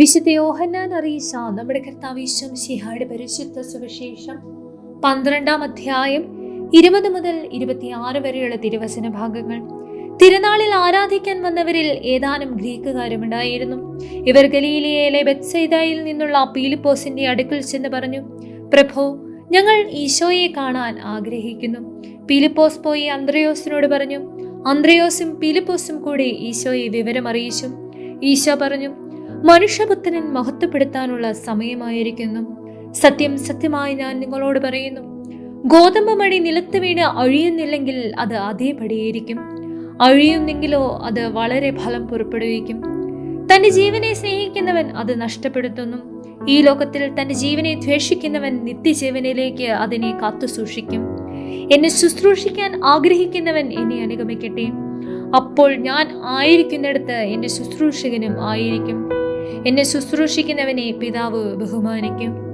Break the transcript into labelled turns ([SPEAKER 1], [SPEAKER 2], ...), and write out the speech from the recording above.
[SPEAKER 1] വിശുദ്ധ യോഹന്നാൻ അറിയിച്ച നമ്മുടെ കർത്താവ് ശിഹായുടെ പരിശുദ്ധ സുവിശേഷം പന്ത്രണ്ടാം അധ്യായം ഇരുപത് മുതൽ ഇരുപത്തിയാറ് വരെയുള്ള തിരുവചന ഭാഗങ്ങൾ. തിരുനാളിൽ ആരാധിക്കാൻ വന്നവരിൽ ഏതാനും ഗ്രീക്കുകാരുമുണ്ടായിരുന്നു. ഇവർ ഗലീലിയയിലെ ബെത്സൈദയിൽ നിന്നുള്ള പീലിപ്പോസിന്റെ അടുക്കൽ ചെന്ന് പറഞ്ഞു പ്രഭു ഞങ്ങൾ ഈശോയെ കാണാൻ ആഗ്രഹിക്കുന്നു. പീലിപ്പോസ് പോയി അന്ത്രയോസിനോട് പറഞ്ഞു അന്ത്രയോസും പീലിപ്പോസും കൂടി ഈശോയെ വിവരം അറിയിച്ചു ഈശോ പറഞ്ഞു മനുഷ്യപുത്രൻ മഹത്വപ്പെടുത്താനുള്ള സമയമായിരിക്കുന്നു. സത്യം സത്യമായി ഞാൻ നിങ്ങളോട് പറയുന്നു. ഗോതമ്പ് മണി നിലത്ത് വീണ് അഴിയുന്നില്ലെങ്കിൽ അത് അതേപടിയായിരിക്കും. അഴിയുന്നെങ്കിലോ അത് വളരെ ഫലം പുറപ്പെടുവിക്കും. തന്റെ ജീവനെ സ്നേഹിക്കുന്നവൻ അത് നഷ്ടപ്പെടുത്തുന്നു. ഈ ലോകത്തിൽ തന്റെ ജീവനെ ദ്വേഷിക്കുന്നവൻ നിത്യജീവനിലേക്ക് അതിനെ കാത്തു സൂക്ഷിക്കും. എന്നെ ശുശ്രൂഷിക്കാൻ ആഗ്രഹിക്കുന്നവൻ എന്നെ അനുഗമിക്കട്ടെ. അപ്പോൾ ഞാൻ ആയിരിക്കുന്നിടത്ത് എന്റെ ശുശ്രൂഷകനും ആയിരിക്കും. എന്നെ ശുശ്രൂഷിക്കുന്നവനെ പിതാവ് ബഹുമാനിക്കും.